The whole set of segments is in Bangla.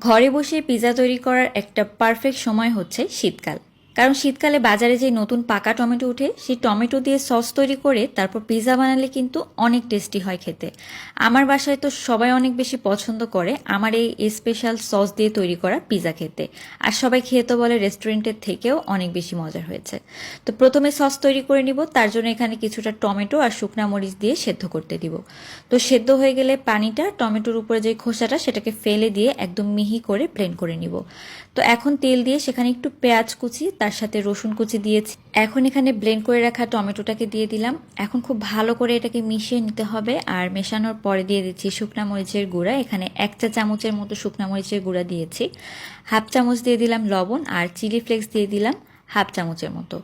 ঘরে বসে পিৎজা তৈরি করার একটা পারফেক্ট সময় হচ্ছে শীতকাল। কারণ শীতকালে বাজারে যে নতুন পাকা টমেটো উঠে, সেই টমেটো দিয়ে সস তৈরি করে তারপর পিৎজা বানালে কিন্তু অনেক টেস্টি হয় খেতে। আমার বাসায় তো সবাই অনেক বেশি পছন্দ করে আমার এই স্পেশাল সস দিয়ে তৈরি করা পিৎজা খেতে। আর সবাই খেয়ে তো বলে রেস্টুরেন্টের থেকেও অনেক বেশি মজার হয়েছে। তো প্রথমে সস তৈরি করে নিব, তার জন্য এখানে কিছুটা টমেটো আর শুকনা মরিচ দিয়ে সেদ্ধ করতে দিব। তো সেদ্ধ হয়ে গেলে পানিটা টমেটোর উপরে যে খোসাটা, সেটাকে ফেলে দিয়ে একদম মিহি করে প্লেন করে নিব। তো এখন তেল দিয়ে সেখানে একটু পেঁয়াজ কুচি, তার সাথে রসুন কুচি দিয়েছি। এখন এখানে ব্লেন্ড করে রাখা টমেটোটাকে দিয়ে দিলাম। এখন খুব ভালো করে এটাকে মিশিয়ে নিতে হবে। আর মেশানোর পরে দিয়ে দিচ্ছি শুকনা মরিচের গুঁড়া। এখানে এক চা চামচের মতো শুকনা মরিচের গুঁড়া দিয়েছি। হাফ চামচ দিয়ে দিলাম লবণ আর চিলি ফ্লেক্স দিয়ে দিলাম হাফ চামচের মতো।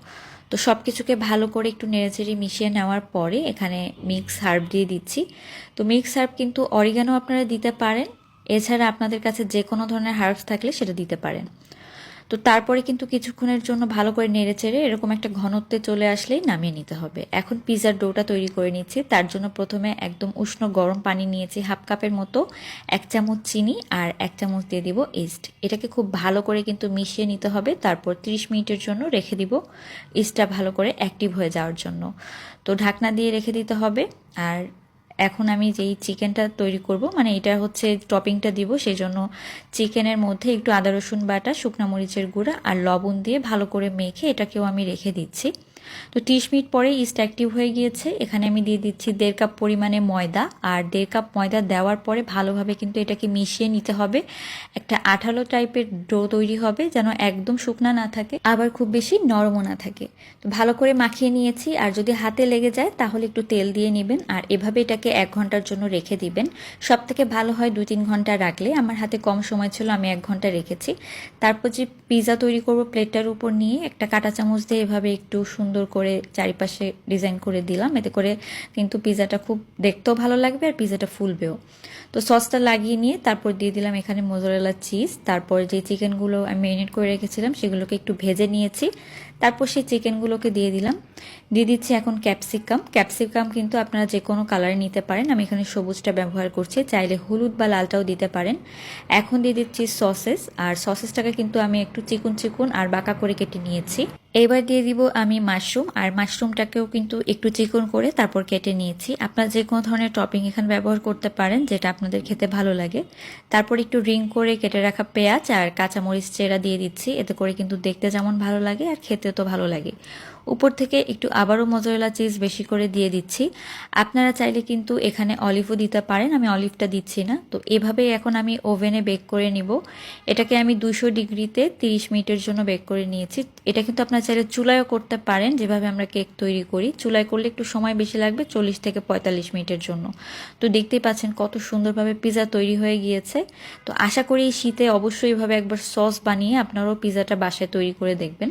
তো সব কিছুকে ভালো করে একটু নেড়েচেড়ে মিশিয়ে নেওয়ার পরে এখানে মিক্স হার্ব দিয়ে দিচ্ছি। তো মিক্স হার্ব কিন্তু অরিগানো আপনারা দিতে পারেন। এছাড়া আপনাদের কাছে যে কোনো ধরনের হার্বস থাকলে সেটা দিতে পারেন। তো তারপরে কিন্তু কিছুক্ষণের জন্য ভালো করে নেড়ে চেড়ে এরকম একটা ঘনত্বে চলে আসলেই নামিয়ে নিতে হবে। এখন পিৎজার ডোটা তৈরি করে নিচ্ছি। তার জন্য প্রথমে একদম উষ্ণ গরম পানি নিয়েছি হাফ কাপের মতো, এক চামচ চিনি আর এক চামচ দিয়ে দিব ইস্ট। এটাকে খুব ভালো করে কিন্তু মিশিয়ে নিতে হবে। তারপর 30 মিনিটের জন্য রেখে দিব ইস্টটা ভালো করে অ্যাক্টিভ হয়ে যাওয়ার জন্য। তো ঢাকনা দিয়ে রেখে দিতে হবে। আর এখন আমি যেই চিকেনটা তৈরি করব মানে এটা হচ্ছে টপিংটা দিব সেই জন্য চিকেনের মধ্যে একটু আদা রসুন বাটা, শুকনা মরিচের গুঁড়া আর লবণ দিয়ে ভালো করে মেখে এটাকেও আমি রেখে দিচ্ছি। তো ত্রিশ মিনিট পরে ইস্ট অ্যাক্টিভ হয়ে গিয়েছে। এখানে আমি দিয়ে দিচ্ছি দেড় কাপ পরিমাণে ময়দা। আর দেড় কাপ ময়দা দেওয়ার পরে ভালোভাবে কিন্তু এটাকে মিশিয়ে নিতে হবে। একটা আঠালো টাইপের ডো তৈরি হবে যেন একদম শুকনা না থাকে, আবার খুব বেশি নরমও না থাকে। তো ভালো করে মাখিয়ে নিয়েছি। আর যদি হাতে লেগে যায় তাহলে একটু তেল দিয়ে নেবেন। আর এভাবে এটাকে এক ঘণ্টার জন্য রেখে দিবেন। সব থেকে ভালো হয় দু তিন ঘণ্টা রাখলে। আমার হাতে কম সময় ছিল, আমি এক ঘণ্টা রেখেছি। তারপর যে পিৎজা তৈরি করব প্লেটটার উপর নিয়ে একটা কাঁটা চামচ দিয়ে এভাবে একটু সুন্দর করে চারিপাশে ডিজাইন করে দিলাম। এতে করে কিন্তু পিৎজাটা খুব দেখতেও ভালো লাগবে আর পিৎজাটা ফুলবেও। তো সসটা লাগিয়ে নিয়ে তারপর দিয়ে দিলাম এখানে মোজরেলা চিজ তারপর যে চিকেনগুলো আমি ম্যারিনেট করে রেখেছিলাম, সেগুলোকে একটু ভেজে নিয়েছি। তারপর সেই চিকেনগুলোকে দিয়ে দিলাম। দিয়ে দিচ্ছি এখন ক্যাপসিকাম ক্যাপসিকাম কিন্তু আপনারা যে কোনো কালারে নিতে পারেন। আমি এখানে সবুজটা ব্যবহার করছি। চাইলে হলুদ বা লালটাও দিতে পারেন। এখন দিয়ে দিচ্ছি সসেস। আর সসেসটাকে কিন্তু আমি একটু চিকুন চিকুন আর বাঁকা করে কেটে নিয়েছি। এবার দিয়ে দিব আমি মাশরুম, আর মাশরুমটাকেও কিন্তু একটু চিকন করে তারপর কেটে নিয়েছি। আপনারা যে কোনো ধরনের টপিং এখানে ব্যবহার করতে পারেন, যেটা আপনাদের খেতে ভালো লাগে। তারপর একটু রিং করে কেটে রাখা পেঁয়াজ আর কাঁচামরিচ চেরা দিয়ে দিচ্ছি, এতে করে কিন্তু দেখতে যেমন ভালো লাগে আর খেতে তো ভালো লাগে। উপর থেকে একটু আবারও মজরেলা চিজ বেশি করে দিয়ে দিচ্ছি। আপনারা চাইলে কিন্তু এখানে অলিভও দিতে পারেন, আমি অলিভটা দিচ্ছি না। তো এভাবেই এখন আমি ওভেনে বেক করে নিব। এটাকে আমি দুশো ডিগ্রিতে তিরিশ মিনিটের জন্য বেক করে নিয়েছি। এটা কিন্তু আপনারা চাইলে চুলায়ও করতে পারেন, যেভাবে আমরা কেক তৈরি করি। চুলায় করলে একটু সময় বেশি লাগবে, চল্লিশ থেকে পঁয়তাল্লিশ মিনিটের জন্য। তো দেখতেই পাচ্ছেন কত সুন্দরভাবে পিৎজা তৈরি হয়ে গিয়েছে। তো আশা করি শীতে অবশ্যই এভাবে একবার সস বানিয়ে আপনারাও পিৎজাটা বাসায় তৈরি করে দেখবেন।